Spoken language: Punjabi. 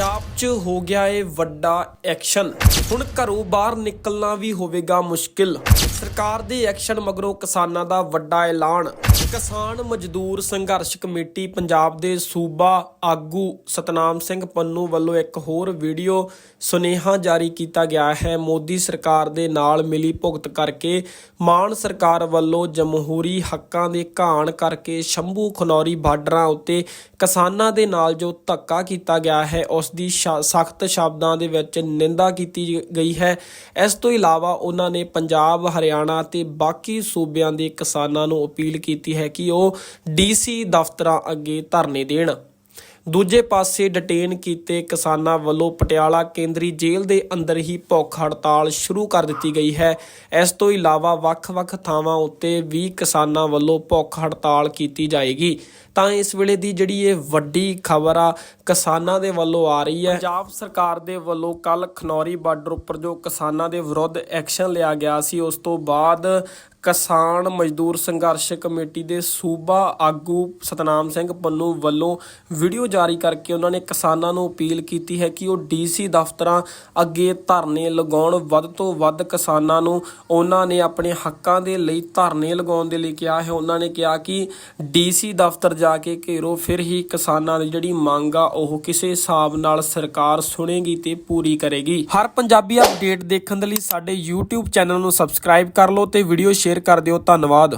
ਪੰਜਾਬ 'ਚ ਹੋ ਗਿਆ ਏ ਵੱਡਾ ਐਕਸ਼ਨ। ਹੁਣ ਘਰੋਂ ਬਾਹਰ ਨਿਕਲਣਾ ਵੀ ਹੋਵੇਗਾ ਮੁਸ਼ਕਿਲ। ਸਰਕਾਰ ਦੇ ਐਕਸ਼ਨ ਮਗਰੋਂ ਕਿਸਾਨਾਂ ਦਾ ਵੱਡਾ ਐਲਾਨ। ਕਿਸਾਨ ਮਜ਼ਦੂਰ ਸੰਘਰਸ਼ ਕਮੇਟੀ ਪੰਜਾਬ ਦੇ ਸੂਬਾ ਆਗੂ ਸਤਨਾਮ ਸਿੰਘ ਪੰਨੂ ਵੱਲੋਂ ਇੱਕ ਹੋਰ ਵੀਡੀਓ ਸੁਨੇਹਾ ਜਾਰੀ ਕੀਤਾ ਗਿਆ ਹੈ। ਮੋਦੀ ਸਰਕਾਰ ਦੇ ਨਾਲ ਮਿਲੀ ਭੁਗਤ ਕਰਕੇ ਮਾਨ ਸਰਕਾਰ ਵੱਲੋਂ ਜਮਹੂਰੀ ਹੱਕਾਂ ਦੇ ਘਾਣ ਕਰਕੇ ਸ਼ੰਭੂ ਖਨੌਰੀ ਬਾਰਡਰਾਂ ਉੱਤੇ ਕਿਸਾਨਾਂ ਦੇ ਨਾਲ ਜੋ ਧੱਕਾ ਕੀਤਾ ਗਿਆ ਹੈ, ਉਸ ਉਸ ਦੀ ਸਖਤ ਸ਼ਬਦਾਂ ਦੇ ਵਿੱਚ ਨਿੰਦਾ ਕੀਤੀ ਗਈ ਹੈ। ਇਸ ਤੋਂ ਇਲਾਵਾ ਉਹਨਾਂ ਨੇ ਪੰਜਾਬ, ਹਰਿਆਣਾ ਤੇ ਬਾਕੀ ਸੂਬਿਆਂ ਦੇ ਕਿਸਾਨਾਂ ਨੂੰ ਅਪੀਲ ਕੀਤੀ ਹੈ ਕਿ ਉਹ ਡੀਸੀ ਦਫ਼ਤਰਾਂ ਅੱਗੇ ਧਰਨੇ ਦੇਣ। ਦੂਜੇ ਪਾਸੇ ਡਿਟੇਨ ਕੀਤੇ ਕਿਸਾਨਾਂ ਵੱਲੋਂ ਪਟਿਆਲਾ ਕੇਂਦਰੀ ਜੇਲ੍ਹ ਦੇ ਅੰਦਰ ਹੀ ਭੁੱਖ ਹੜਤਾਲ ਸ਼ੁਰੂ ਕਰ ਦਿੱਤੀ ਗਈ ਹੈ। ਇਸ ਤੋਂ ਇਲਾਵਾ ਵੱਖ-ਵੱਖ ਥਾਵਾਂ ਉੱਤੇ ਵੀ ਕਿਸਾਨਾਂ ਵੱਲੋਂ ਭੁੱਖ ਹੜਤਾਲ ਕੀਤੀ ਜਾਏਗੀ। ਤਾਂ ਇਸ ਵੇਲੇ ਦੀ ਜਿਹੜੀ ਇਹ ਵੱਡੀ ਖਬਰ ਆ, ਕਿਸਾਨਾਂ ਦੇ ਵੱਲੋਂ ਆ ਰਹੀ ਹੈ। ਪੰਜਾਬ ਸਰਕਾਰ ਦੇ ਵੱਲੋਂ ਕੱਲ ਖਨੌਰੀ ਬਾਰਡਰ ਉੱਪਰ ਜੋ ਕਿਸਾਨਾਂ ਦੇ ਵਿਰੁੱਧ ਐਕਸ਼ਨ ਲਿਆ ਗਿਆ ਸੀ, ਉਸ ਤੋਂ ਬਾਅਦ ਕਿਸਾਨ ਮਜ਼ਦੂਰ ਸੰਘਰਸ਼ ਕਮੇਟੀ ਦੇ ਸੂਬਾ ਆਗੂ ਸਤਨਾਮ ਸਿੰਘ ਪੰਨੂ ਵੱਲੋਂ ਵੀਡੀਓ ਜਾਰੀ ਕਰਕੇ ਉਹਨਾਂ ਨੇ ਕਿਸਾਨਾਂ ਨੂੰ ਅਪੀਲ ਕੀਤੀ ਹੈ ਕਿ ਉਹ ਡੀਸੀ ਦਫ਼ਤਰਾਂ ਅੱਗੇ ਧਰਨੇ ਲਗਾਉਣ, ਵੱਧ ਤੋਂ ਵੱਧ ਕਿਸਾਨਾਂ ਨੂੰ ਉਹਨਾਂ ਨੇ ਆਪਣੇ ਹੱਕਾਂ ਦੇ ਲਈ ਧਰਨੇ ਲਗਾਉਣ ਦੇ ਲਈ ਕਿਹਾ ਹੈ। ਉਹਨਾਂ ਨੇ ਕਿਹਾ ਕਿ ਡੀਸੀ ਦਫ਼ਤਰ ਜਾ ਕੇ ਘੇਰੋ, ਫਿਰ ਹੀ ਕਿਸਾਨਾਂ ਦੀ ਜਿਹੜੀ ਮੰਗ ਆ, ਉਹ ਕਿਸੇ ਹਿਸਾਬ ਨਾਲ ਸਰਕਾਰ ਸੁਣੇਗੀ ਤੇ ਪੂਰੀ ਕਰੇਗੀ। ਹਰ ਪੰਜਾਬੀ ਅਪਡੇਟ ਦੇਖਣ ਦੇ ਲਈ ਸਾਡੇ YouTube ਚੈਨਲ ਨੂੰ ਸਬਸਕ੍ਰਾਈਬ ਕਰ ਲਓ ਤੇ ਵੀਡੀਓ ਸ਼ੇਅਰ ਕਰ ਦਿਓ। ਧੰਨਵਾਦ।